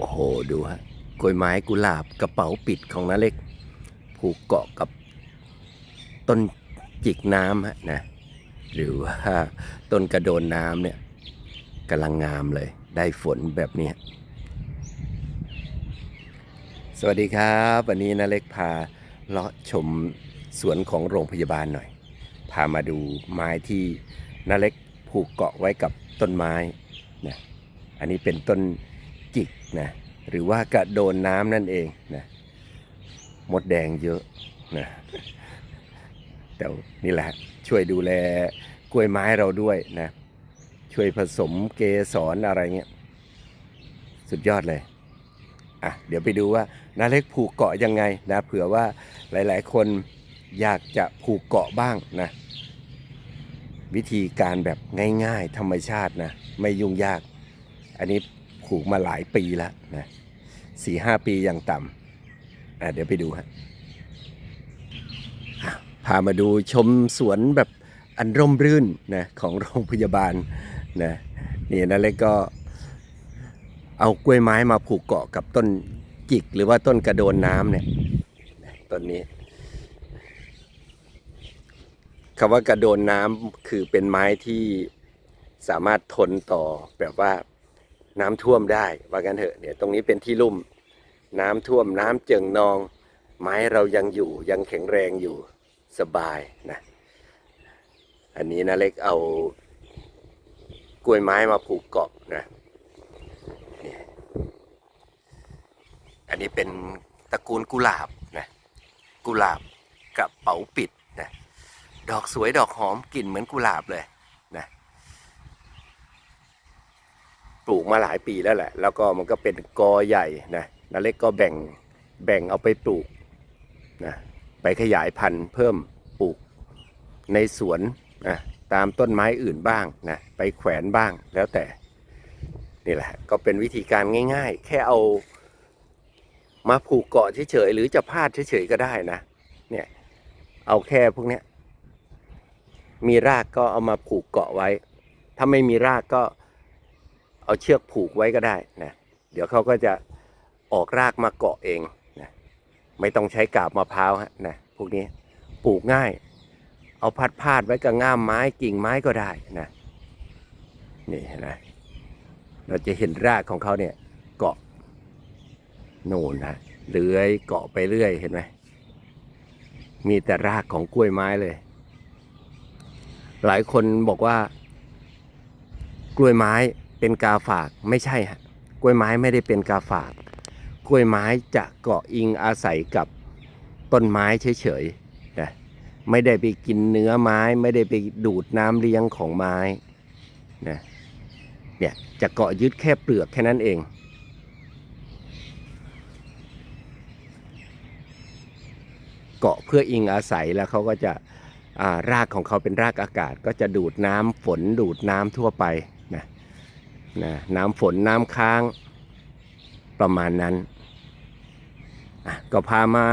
โอ้โห ดูฮะกล้วยไม้กุหลาบกระเป๋าปิดของน้าเล็ก ผูกเกาะกับต้นจิกน้ำฮะนะ หรือว่าต้นกระโดนน้ำเนี่ยกำลังงามเลย ได้ฝนแบบนี้ สวัสดีครับ วันนี้นาเล็กพาเลาะชมสวนของโรงพยาบาลหน่อย พามาดูไม้ที่นาเล็กผูกเกาะไว้กับต้นไม้นะอันนี้เป็นต้น จิกนะหรือว่ากระโดนน้ำนั่นเองนะมดแดงเยอะนะแต่นี่แหละช่วยดูแลกล้วยไม้เราด้วยนะช่วยผสมเกสรอะไรเงี้ยสุดยอดเลยอะเดี๋ยวไปดูว่านาเล็กผูกเกาะยังไงนะเผื่อว่าหลายๆ คนอยากจะผูกเกาะบ้างนะวิธีการแบบง่าย ๆ ธรรมชาตินะไม่ยุ่งยาก อันนี้ ผูกมาหลายปีแล้วนะสี่ห้าปีอย่างต่ำอะเดี๋ยวไปดูฮะพามาดูชมสวนแบบอันร่มรื่นนะของโรงพยาบาลนะนี่นาเล็กก็เอากล้วยไม้มาผูกเกาะกับต้นจิกหรือว่าต้นกระโดนน้ำเนี่ยต้นนี้คำว่ากระโดนน้ำคือเป็นไม้ที่สามารถทนต่อแบบว่า น้ำท่วมได้ว่ากันเถอะเนี่ยตรงนี้เป็นที่ลุ่ม น้ำท่วมน้ำเจิ่งนอง ไม้เรายังอยู่ยังแข็งแรงอยู่สบายนะอันนี้นะเล็กเอากล้วยไม้มาผูกเกาะนะอันนี้เป็นตระกูลกุหลาบนะกุหลาบกระเป๋าปิดนะดอกสวยดอกหอมกลิ่นเหมือนกุหลาบเลยนะป ลูกมาหลายปีแล้วแหละ แล้วก็มันก็เป็นกอใหญ่นะนาเล็กก็แบ่งแบ่งเอาไปปลูกนะไปขยายพันธุ์เพิ่มปลูกในสวนนะตามต้นไม้อื่นบ้างนะไปแขวนบ้างแล้วแต่นี่แหละก็เป็นวิธีการง่าย ๆ แค่เอามาผูกเกาะเฉยๆหรือจะพาดเฉยๆก็ได้นะเนี่ยเอาแค่พวกเนี้ยมีรากก็เอามาผูกเกาะไว้ ถ้าไม่มีรากก็ เอาเชือกผูกไว้ก็ได้นะเดี๋ยวเขาก็จะออกรากมาเกาะเองนะไม่ต้องใช้กาบมะพร้าวฮะนะพวกนี้ปลูกง่าย เอาพัดพาดไว้กับง่ามไม้กิ่งไม้ก็ได้นะนี่เห็นไหมเราจะเห็นรากของเขาเนี่ยเกาะโน่นนะเลื้อยเกาะไปเรื่อยเห็นไหมมีแต่รากของกล้วยไม้เลย หลายคนบอกว่า กล้วยไม้ เป็นกาฝากไม่ใช่ฮะกล้วยไม้ไม่ได้เป็นกาฝาก กล้วยไม้จะเกาะอิงอาศัยกับต้นไม้เฉยๆนะไม่ได้ไปกินเนื้อไม้ ไม่ได้ไปดูดน้ำเลี้ยงของไม้นะเนี่ยจะเกาะยึดแค่เปลือกแค่นั้นเองเกาะเพื่ออิงอาศัยแล้วเขาก็จะอ่ารากของเขาเป็นรากอากาศก็จะดูดน้ำฝนดูดน้ำทั่วไป นะน้ำฝนน้ำค้างประมาณนั้น ก็พามา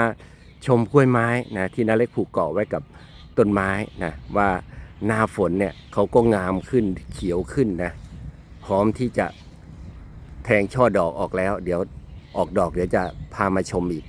ชมกล้วยไม้นะที่นาเล็กผูกเกาะไว้กับต้นไม้นะว่าหน้าฝนเนี่ยเขาก็งามขึ้นเขียวขึ้นนะพร้อมที่จะแทงช่อดอกออกแล้ว เดี๋ยวออกดอกเดี๋ยวจะพามาชมอีก